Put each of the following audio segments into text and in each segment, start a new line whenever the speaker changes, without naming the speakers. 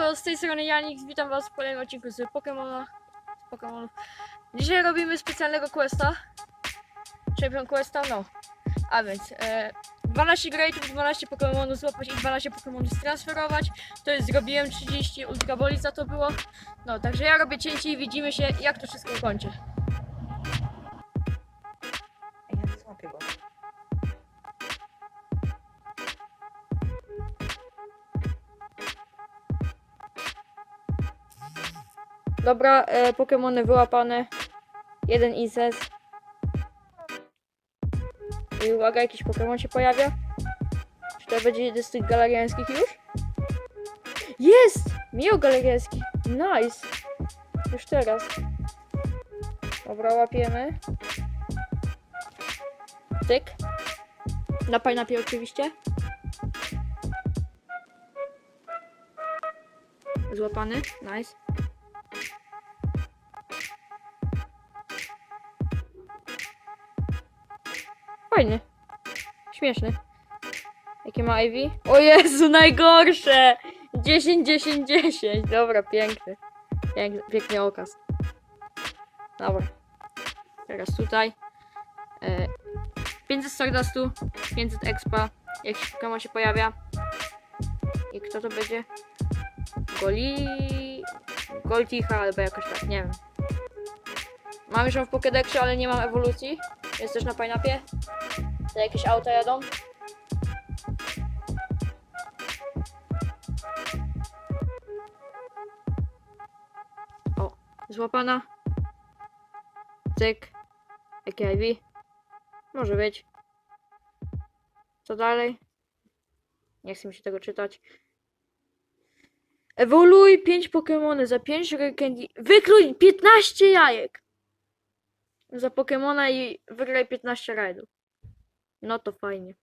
Siemanko, z tej strony Janix, witam was w kolejnym odcinku z Pokemona. Z Pokemonów. Dzisiaj robimy specjalnego questa. Champion questa, no. A więc, e, 12 Greatów, 12 Pokemonów złapać i 12 Pokemonów stransferować. To jest, zrobiłem 30 Ultra Boli za to było. No, także ja robię cięcie i widzimy się, jak to wszystko kończy. Dobra, e, Pokemony wyłapane. Jeden Ises. I uwaga, jakiś Pokemon się pojawia. Czy to będzie jeden z tych galeriańskich już? Jest! Miał galeriański. Nice. Już teraz. Dobra, łapiemy. Tyk. Na pineapie oczywiście. Złapany. Nice. Fajny. Śmieszny. Jakie ma Ivy? O Jezu, najgorsze! 10, 10, 10. Dobra, piękny. Piękny, piękny okaz. Dobra. Teraz tutaj. E, 500 Stardustu, 500 Expa. Jakiś Pokemon się pojawia. I kto to będzie? Goli... Golticha albo jakoś tak, nie wiem. Mam już ją w Pokédexie, ale nie mam ewolucji. Jest też na pineapie. To jakieś auta jadą. O, złapana. Cyk. Jakie IV? Może być. Co dalej? Nie chcę mi się tego czytać. Ewoluuj 5 Pokémony za 5 Rare Candy. Wykluj 15 jajek! Za Pokemona i wygraj 15 rajdów. No to fajnie.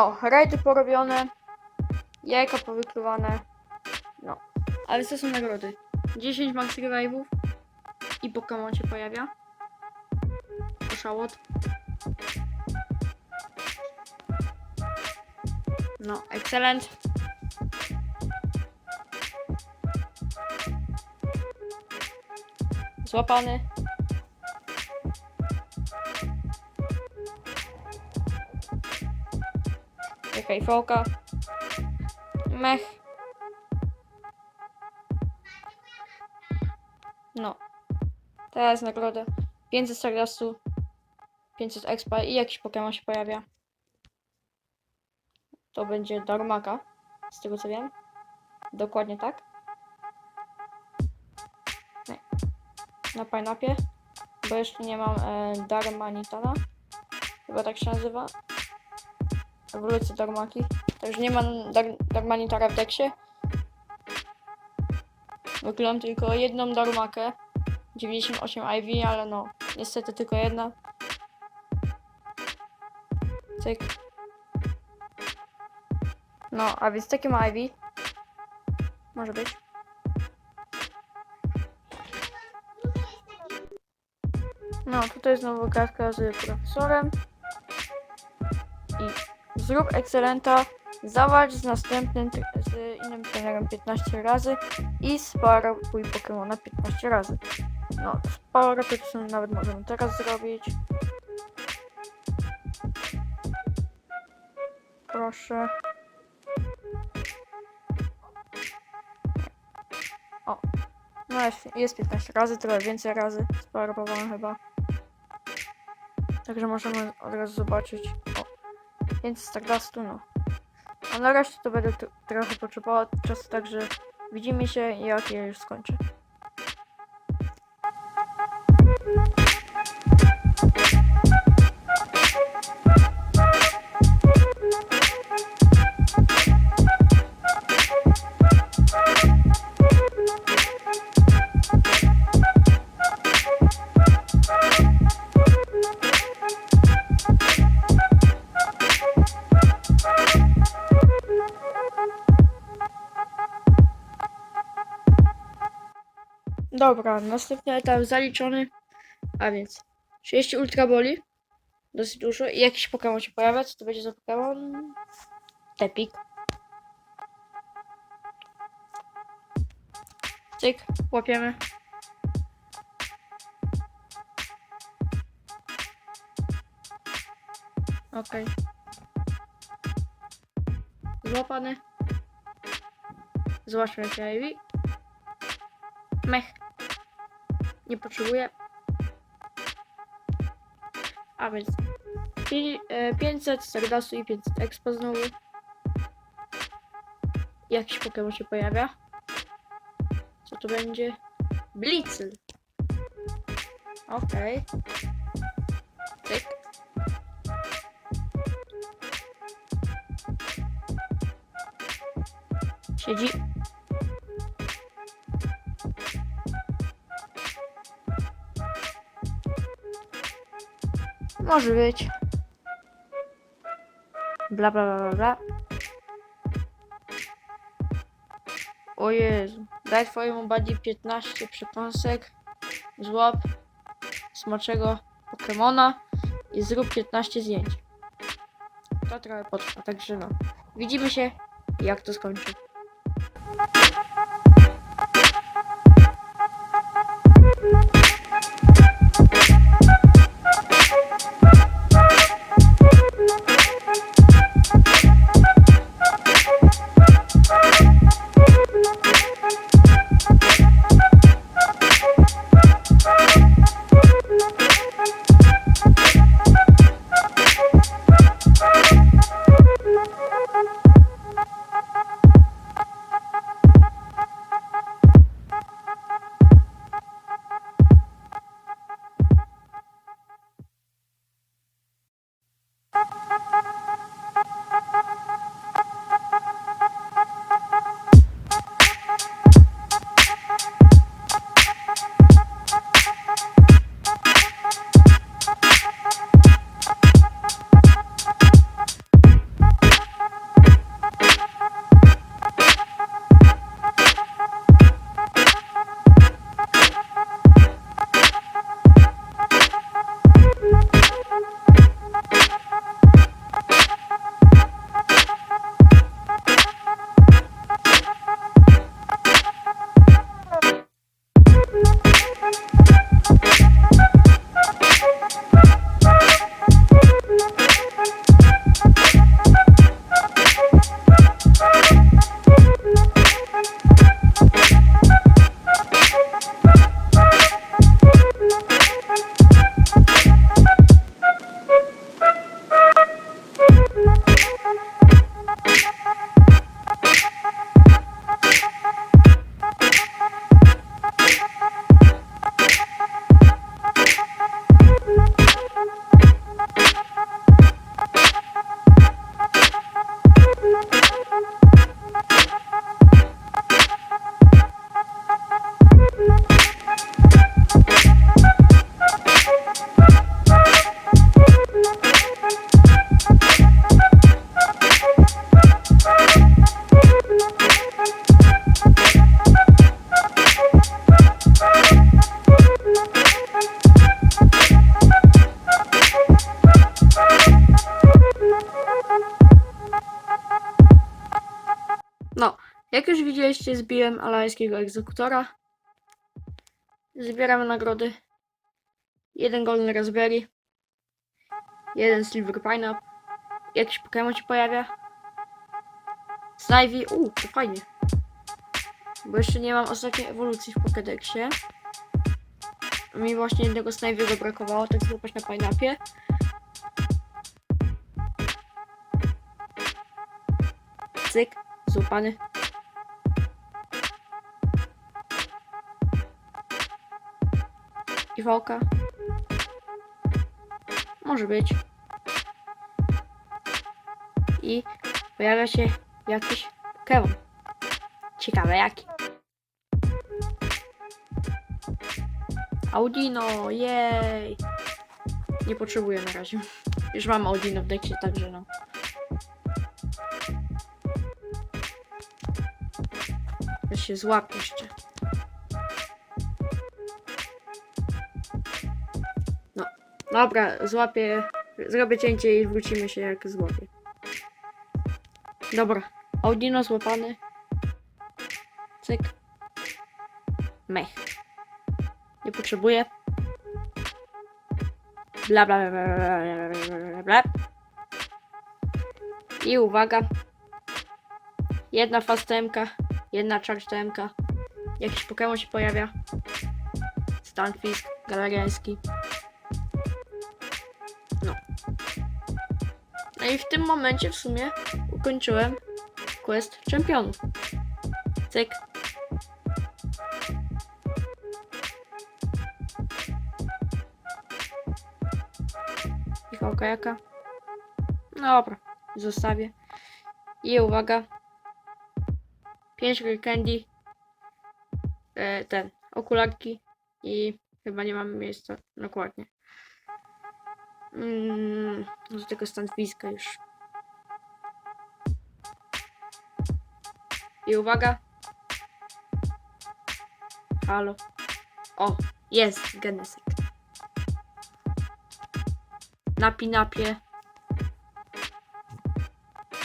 No, rajdy porobione. Jajka powykluwane. No. Ale co są nagrody? 10 max revive'ów. I Pokémon się pojawia. Oszałot. No, excellent. Złapany. Fołka. Mech. No. Teraz nagrodę. 500 Stardustu. 500 expa i jakiś Pokémon się pojawia. To będzie Darmaka. Z tego co wiem. Dokładnie tak. Nie. Na Pineapie. Bo jeszcze nie mam e, Darmanitana. Chyba tak się nazywa. Ewolucja Darmaki. Także nie mam Dar Darmanitara w deksie. Wykryłam tylko jedną Darmakę. 98 IV, ale no, niestety tylko jedna. Cyk. No, a więc takie ma Ivy. Może być. No, tutaj znowu kartka z profesorem. Zrób ekscelenta, zawalcz z następnym, z innym trenerem 15 razy i sparuj Pokemona 15 razy. No, to nawet możemy teraz zrobić. Proszę. O. No jest 15 razy, trochę więcej razy sparowałem chyba. Także możemy od razu zobaczyć. Więc Stardustu, no. A na razie to będę tr- trochę potrzebowała czasu, także widzimy się jak ja już skończę. Dobra, następny etap zaliczony. A więc 30 ultra boli. Dosyć dużo. I jakiś Pokémon się pojawia. Co to będzie za Pokémon? Tepik. Cyk, łapiemy. Okej. Złapany. Zobaczmy jak Ivy. Mech. Nie potrzebuję. A więc pi- e, 500 Stardustu i 500 Expo znowu. Jakiś Pokémon się pojawia. Co to będzie? Blitzel. Okej. Cyk. Siedzi. Może być. Bla bla bla bla. O Jezu. Daj twojemu buddy 15 przekąsek. Złap smaczego Pokemona i zrób 15 zdjęć. To trochę potrwa, także no. Widzimy się, jak to skończy. Widzieliście, zbiłem alajskiego egzekutora. Zbieramy nagrody. Jeden golden raspberry. Jeden silver pineapple. Jakiś Pokémon się pojawia. Snivy. Uuu, to fajnie. Bo jeszcze nie mam ostatniej ewolucji w Pokédexie. Mi właśnie jednego Snivy'ego brakowało, tak złapać na pineapie. Cyk, złapany. I wałka. Może być. I pojawia się jakiś Pokémon. Ciekawe jaki. Audino, jej! Nie potrzebuję na razie. Już mam Audino w dekcie, także no. Ja się złapię jeszcze. Dobra, złapię. Zrobię cięcie i wrócimy się jak złapię. Dobra, Audino złapany. Cyk. Mech. Nie potrzebuję. Bla bla bla bla bla bla. I uwaga. Jedna fastemka, jedna charge temka. Jakiś Pokémon się pojawia. Stunfisk, galeriański. I w tym momencie w sumie ukończyłem quest czempionów. Cyk. Michałka jaka? Dobra, zostawię. I uwaga. 5 candy. E, ten, okularki. I chyba nie mamy miejsca. Dokładnie. Mm, do tego stanowiska już. I uwaga. Halo. O, jest Genesek. Na pinapie.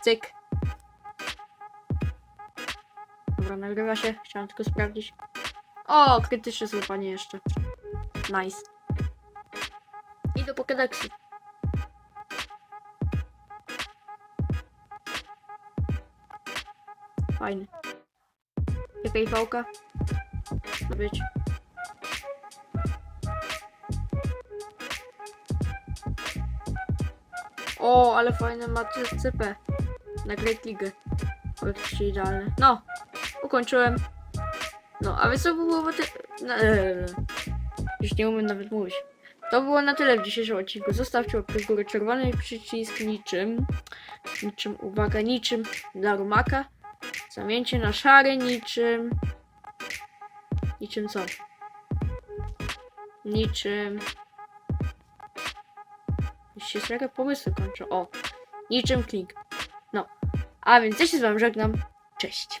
Cyk. Dobra, nagrywa się. Chciałam tylko sprawdzić. O, krytyczne złapanie jeszcze. Nice. Pokédexu. Fajny. Jaka iwałka? Ma być. O, ale fajne ma CP. Na Great League. Oczywiście idealne. No, ukończyłem. No, a więc to było ty... Na, eee, już nie umiem nawet mówić. To było na tyle w dzisiejszym odcinku. Zostawcie łapkę w górę czerwony przycisk niczym. Niczym, uwaga, niczym dla rumaka. Zamieńcie na szary niczym. Niczym co? Niczym. Już się trochę pomysły kończą. O, niczym klink. No, a więc ja się z wami żegnam. Cześć.